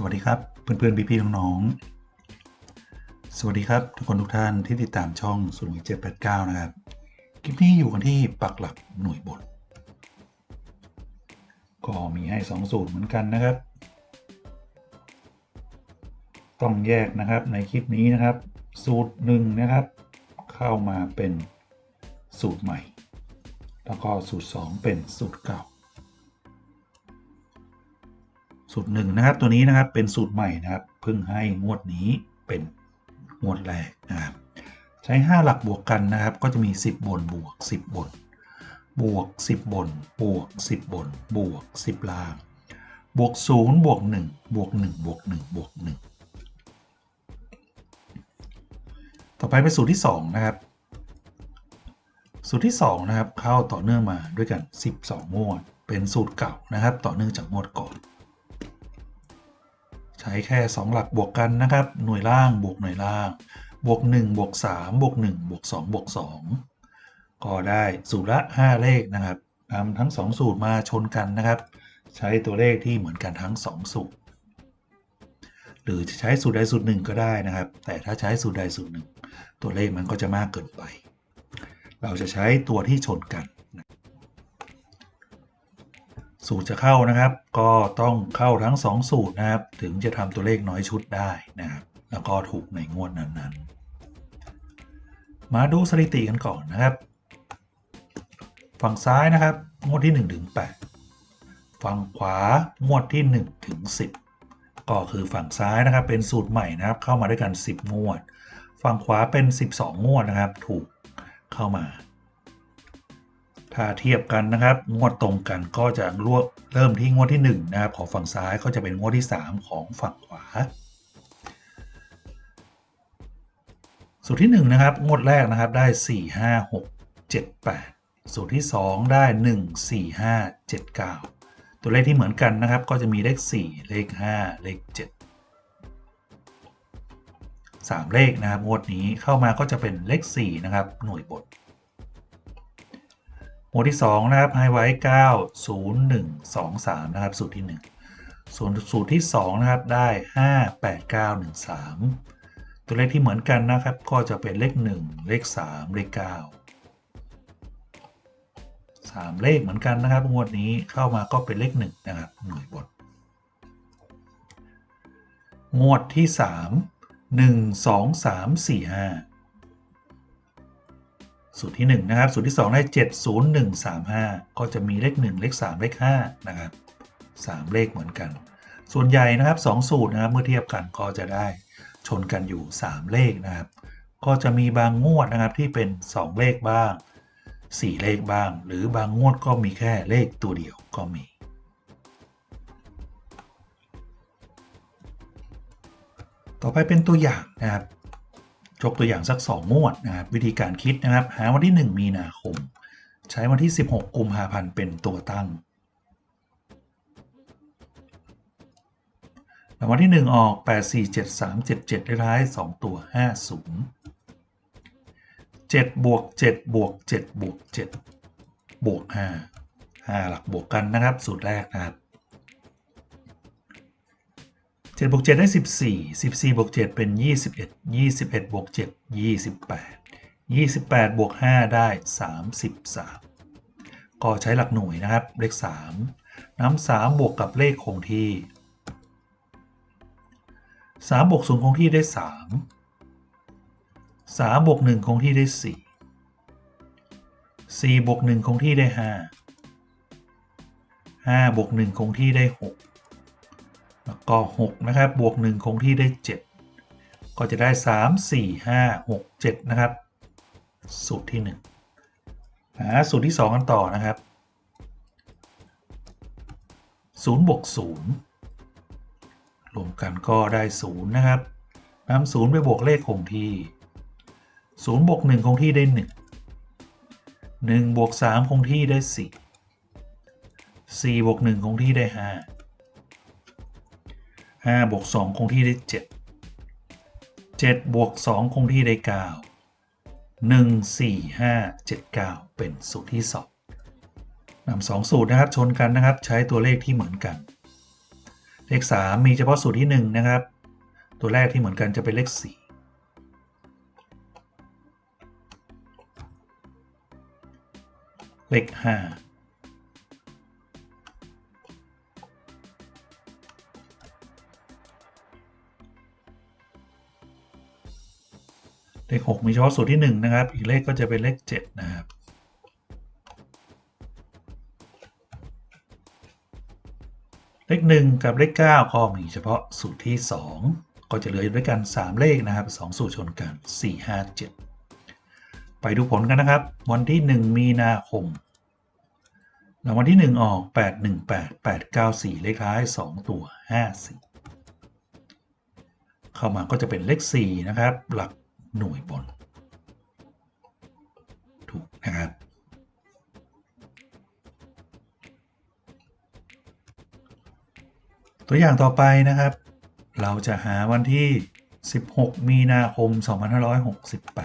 สวัสดีครับเพื่อนๆพี่ๆน้องๆสวัสดีครับ ทุกคนทุกท่านที่ติดตามช่องศูนย์เจ็ดแปดเก้านะครับ คลิปนี้อยู่กันที่ปักหลักหน่วยบท ก็มีให้2สูตรเหมือนกันนะครับ ต้องแยกนะครับในคลิปนี้นะครับ สูตรหนึ่งนะครับ เข้ามาเป็นสูตรใหม่ แล้วก็สูตร 2 เป็นสูตรเก่า สูตรหนึ่งนะครับ ตัวนี้นะครับเป็นสูตรใหม่นะครับเพิ่งให้งวดนี้เป็นงวดแรกนะครับ ใช้ 5 หลักบวกกันนะครับ ก็จะมี 10 บนบวก 10 บน บวก 10 บน บวก 10 บน บวก 10 ล่าง บวก 0 บวก 1 บวก 1 บวก 1 บวก 1 ต่อไปเป็นสูตรที่ 2 นะครับ สูตรที่ 2 นะครับ เข้าต่อเนื่องมาด้วยกัน 12 งวด เป็นสูตรเก่านะครับ ต่อเนื่องจากงวดก่อน ช้แค่ 2 หลักบวกกันนะครับ หน่วยล่างบวกหน่วยล่าง บวก 1 บวก 3 บวก 1 บวก 2 บวก 2 ก็ได้สูตรละ 5 เลขนะครับนำทั้ง 2 สูตรมาชนกันนะครับ ใช้ตัวเลขที่เหมือนกันทั้ง 2 สูตร หรือจะใช้สูตรใดสูตรหนึ่งก็ได้นะครับ แต่ถ้าใช้สูตรใดสูตรหนึ่ง ตัวเลขมันก็จะมากเกินไป เราจะใช้ตัวที่ชนกัน สูตรจะเข้านะครับ ก็ต้องเข้าทั้ง 2 สูตรนะครับ ถึงจะทำตัวเลขน้อยชุดได้นะครับ แล้วก็ถูกในงวดนั้นๆ มาดูสถิติกันก่อนนะครับ ฝั่งซ้ายนะครับ งวดที่1ถึง8ฝั่งขวางวดที่1ถึง10 ก็คือฝั่งซ้ายนะครับ เป็นสูตรใหม่นะครับ เข้ามาด้วยกัน 10 งวด ฝั่งขวาเป็น 12 งวดนะครับ ถูกเข้ามา ถ้าเทียบกันนะครับ งวดตรงกันก็จะรวบเริ่มที่งวดที่ 1 นะครับ ของฝั่งซ้ายก็จะเป็นงวดที่ 3 ของฝั่งขวา สูตรที่ 1 นะครับ งวดแรกนะครับได้ 4 5 6 7 8 สูตรที่ 2 ได้ 1 4 5 7 9 ตัวเลขที่เหมือนกันนะครับ ก็จะมีเลข 4 เลข 5 เลข 7 3 เลขนะครับงวดนี้เข้ามาก็จะเป็นเลข 4 นะครับ หน่วยบท หมวดที่ 2 นะครับให้ไว้ 9 0 1 2 3 นะครับ สูตรที่ 1 ส่วนสูตรที่ 2 นะครับ ได้ 5 8 9 1 3 ตัวเลขที่เหมือนกันนะครับ ก็จะเป็นเลข 1 เลข 3 เลข 9 3 เลขเหมือนกันนะครับ งวดนี้เข้ามาก็เป็นเลข 1 นะครับ หน่วยบท งวดที่ 3 1 2 3 4 5 สูตรที่ 1 นะครับ สูตรที่ 2 ได้ 7 0 1 3 5 ก็จะมีเลข 1 เลข 3 เลข 5 นะครับ 3 เลขเหมือนกัน ส่วนใหญ่นะครับ 2 สูตรนะครับ เมื่อเทียบกันก็จะได้ชนกันอยู่ 3 เลขนะครับ ก็จะมีบางงวดนะครับที่เป็น 2 เลขบ้าง 4 เลขบ้าง หรือบางงวดก็มีแค่เลขตัวเดียวก็มีต่อไปเป็นตัวอย่างนะครับ ยกตัวอย่างสัก 2 งวดนะครับวิธีการคิดนะครับ หาวันที่ 1 มีนาคม ใช้วันที่ 16 กุมภาพันธ์เป็นตัวตั้งรางวัลที่ 1 ออก 8 4 7 3 7 7 ได้ท้าย 2 ตัว 50 7 บวก 7 บวก 7 บวก 7 บวก 5 5 หลักบวกกันนะครับ สูตรแรกนะครับ 7บวก7ได้ 14 14บวก7เป็น 21 21บวก7 28 28บวก5ได้ 33 ก็ใช้หลักหน่วยนะครับ เลข 3น้ำสามบวกกับเลขคงที่สามบวกศูนย์คงที่ได้สามสามบวกหนึ่งคงที่ได้สี่สี่บวกหนึ่งคงที่ได้ห้าห้าบวกหนึ่งคงที่ได้หก แล้วก็หกนะครับ บวกหนึ่งคงที่ได้เจ็ดก็จะได้สามสี่ห้าหกเจ็ดนะครับ สูตรที่หนึ่งหาสูตรที่สองกันต่อนะครับศูนย์บวกศูนย์รวมกันก็ได้ศูนย์นะครับนำศูนย์ไปบวกเลขคงที่ศูนย์บวกหนึ่งคงที่ได้หนึ่งหนึ่งบวกสามคงที่ได้สี่สี่บวกหนึ่งคงที่ได้ห้าห้าบวกสองคงที่ได้เจ็ดเจ็ดบวกสองคงที่ได้เก้าหนึ่งสี่ห้าเจ็ดเก้าเป็นสูตรที่สองนำสองสูตรนะครับชนกันนะครับ ใช้ตัวเลขที่เหมือนกัน เลข 3 มีเฉพาะสูตรที่ 1 นะครับ ตัวแรกที่เหมือนกันจะเป็นเลข 4เลข5เ6 มีเฉพาะสูตรที่ 1 นะครับ อีกเลขก็จะเป็นเลข 7 นะครับ เลข 1 กับเลข 9 ก็มีเฉพาะสูตรที่ 2 ก็จะเหลืออยู่ด้วยกัน 3 เลขนะครับ 2 สูตรชนกัน 4 5 7 ไปดูผลกันนะครับ วันที่ 1 มีนาคมรางวัลที่ 1 ออก 8 1 8 8 9 4 เลขท้าย 2 ตัว 5 4 เข้ามาก็จะเป็นเลข 4 นะครับ หลัก หน่วยบน ถูกนะครับตัวอย่างต่อไปนะครับ เราจะหาวันที่ 16 มีนาคม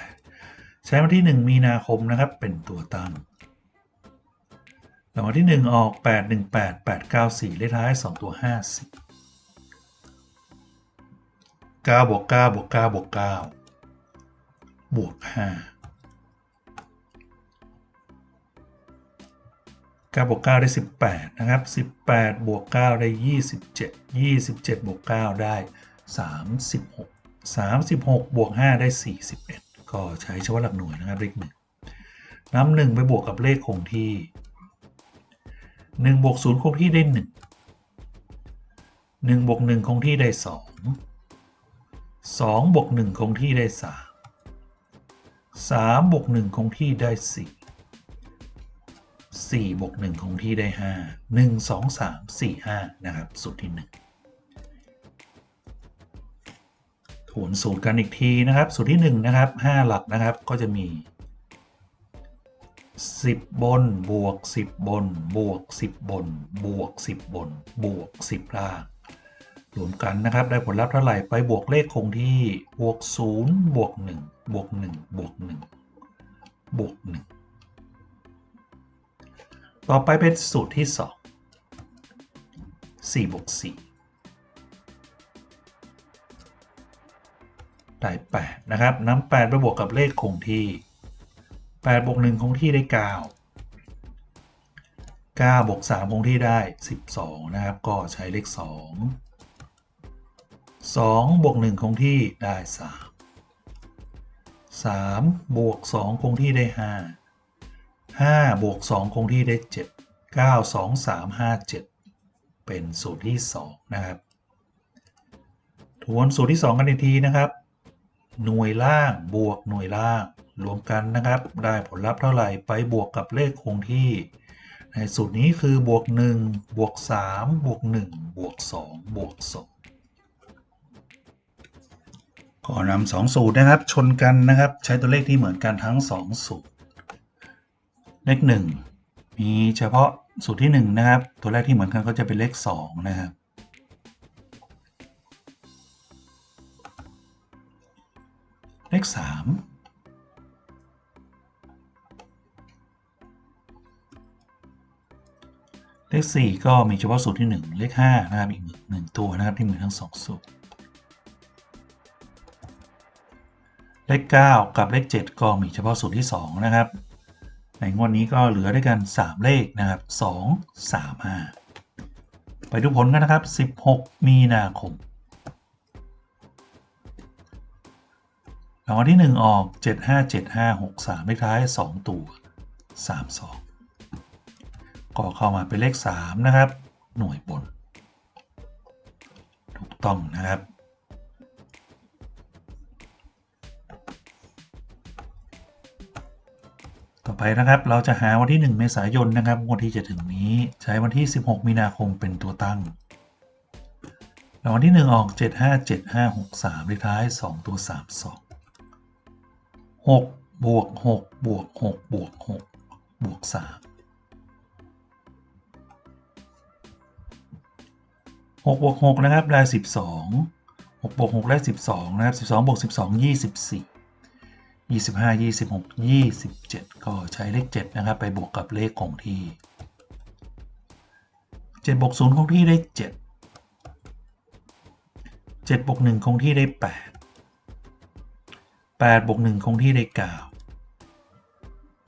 2568 ใช้วันที่ 1 มีนาคมนะครับ เป็นตัวตั้งรางวัลที่ 1 ออก 818 894 เลขท้าย 2 ตัว 50 9บวก9บวก9บวก9 บวก5 9บวก9ได้ 18 นะครับ 18 บวก 9 ได้ 27 27 บวก 9 ได้ 36 36 บวก 5 ได้ 41 ก็ใช้เฉพาะหลักหน่วยนะครับเลขหนึ่งนำหนึ่งไปบวกกับเลขคงที่ 1 บวก 0 คงที่ได้ 1 1บวก1คงที่ได้ 2 2บวก1คงที่ได้ 3 3บวก1คงที่ได้ 4 4บวก1คงที่ได้ 5 1 2 3 4 5 นะครับ สูตรที่ 1ทวนสูตรกันอีกทีนะครับ สูตรที่ 1 นะครับ 5 หลักนะครับก็จะมี 10 บนบวก 10 บนบวก 10 บนบวก 10 บนบวก 10 ล่าง รวมกันนะครับ ได้ผลลัพธ์เท่าไหร่ไปบวกเลขคงที่บวก0บวก1บวก1บวก1บวก1ต่อไปเป็นสูตรที่ 2 4บวก4ได้8นะครับนำ8ไปบวกกับเลขคงที่8บวก1คงที่ได้ 9 9บวก3คงที่ได้ 12 นะครับ ก็ใช้เลข 2 2บวก1คงที่ได้ 3 3บวก2คงที่ได้ 5 5บวก2คงที่ได้ 7 9 2 3 5 7 เป็นสูตรที่ 2 นะครับ ทวนสูตรที่ 2 กันอีกทีนะครับ หน่วยล่างบวกหน่วยล่างรวมกันนะครับ ได้ผลลัพธ์เท่าไหร่ไปบวกกับเลขคงที่ ในสูตรนี้คือบวก 1 บวก 3 บวก 1 บวก 2 บวก 2 ก็นำสองสูตรนะครับ ชนกันนะครับ ใช้ตัวเลขที่เหมือนกันทั้ง 2 สูตร เลข 1 มีเฉพาะสูตรที่ 1 นะครับ ตัวแรกที่เหมือนกันก็จะเป็นเลข 2 นะครับ เลข 3เลข 4 ก็มีเฉพาะสูตรที่ 1 เลข 5 นะครับ อีกหนึ่งตัวนะครับที่เหมีทั้ง 2 สูตร เลข 9 กับเลข 7 ก็มีเฉพาะสูตรที่ 2 นะครับ ในงวดนี้ก็เหลือด้วยกัน 3 เลขนะครับ 2 3 5 ไปดูผลกันนะครับ 16 มีนาคมรางวัลที่ 1 ออก 757563 เลขท้าย 2 ตัว 32 ก็เข้ามาเป็นเลข 3 นะครับ หน่วยบน ถูกต้องนะครับ ต่อไปนะครับเราจะหาวันที่ 1 เมษายนนะครับงวดที่จะถึงนี้ ใช้วันที่ 16 มีนาคมเป็นตัวตั้งรางวัลที่ 1 ออก 757563เลขท้าย 2 ตัว 32 6บวก6บวก6บวก6บวก3 6บวก6นะครับได้ 12 6บวก6ได้ 12 นะครับ 12บวก12 24 25 26 27 ก็ใช้เลข 7 นะครับ ไปบวกกับเลขคงที่ 7 บวก 0 คงที่ได้ 7 7 บวก 1 คงที่ได้ 8 8 บวก 1 คงที่ได้ 9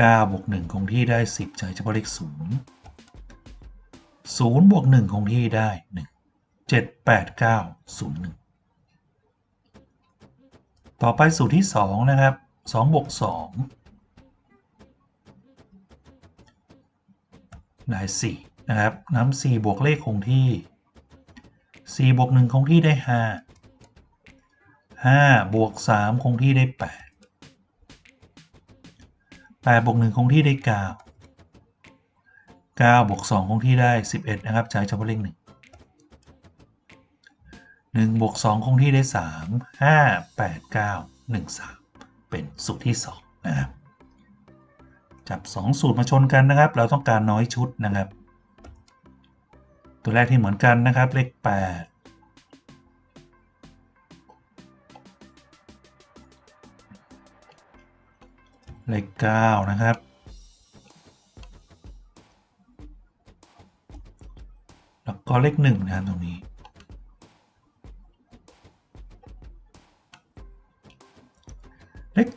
9 บวก 1 คงที่ได้ 10 ใช้เฉพาะเลข 0 0 บวก 1 คงที่ได้ 1 7 8 9 0 1 ต่อไปสูตรที่ 2 นะครับ 2บวก2ได้4นะครับน้ำ4บวกเลขคงที่ 4 บวก 1 คงที่ได้ 5 5 บวก 3 คงที่ได้ 8 8 บวก 1 คงที่ได้ 9 9 บวก 2 คงที่ได้ 11 นะครับใช้เฉพาะเลข 1 1บวก2คงที่ได้ 3 5 8 9 1 3 เป็นสูตรที่2นะครับจับ 2 สูตรมาชนกันนะครับ เราต้องการน้อยชุดนะครับ ตัวแรกที่เหมือนกันนะครับ เลข 8 เลข 9 นะครับแล้วก็เลข1นะครับตรงนี้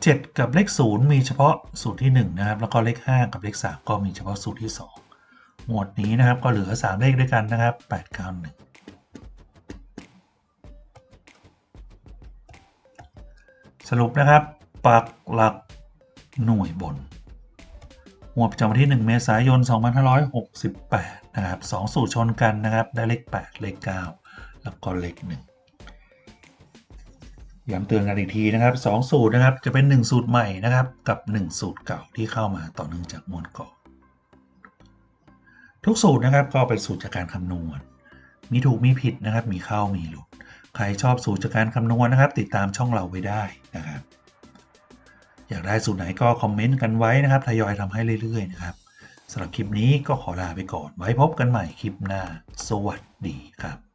7 กับเลข 0 มีเฉพาะสูตรที่ 1 นะครับ แล้วก็เลข 5 กับเลข 3 ก็มีเฉพาะสูตรที่ 2 หมวดนี้นะครับก็เหลือ 3 เลขด้วยกันนะครับ 8 9 1 สรุปนะครับ ปักหลักหน่วยบน หมวดประจำวันที่ 1 เมษายน 2568 นะครับ 2 สูตรชนกันนะครับ ได้เลข 8 เลข 9 แล้วก็เลข 1 ย้ำเตือนกันอีกทีนะครับ 2 สูตรนะครับจะเป็น 1 สูตรใหม่นะครับกับ 1 สูตรเก่าที่เข้ามาต่อเนื่องจากมวลก่อนทุกสูตรนะครับก็เป็นสูตรจากการคำนวณ มีถูกมีผิดนะครับ มีเข้ามีหลุด ใครชอบสูตรจากการคำนวณนะครับ ติดตามช่องเราไว้ได้นะครับ อยากได้สูตรไหนก็คอมเมนต์กันไว้นะครับทยอยทำให้เรื่อยๆนะครับสำหรับคลิปนี้ก็ขอลาไปก่อน ไว้พบกันใหม่คลิปหน้า สวัสดีครับ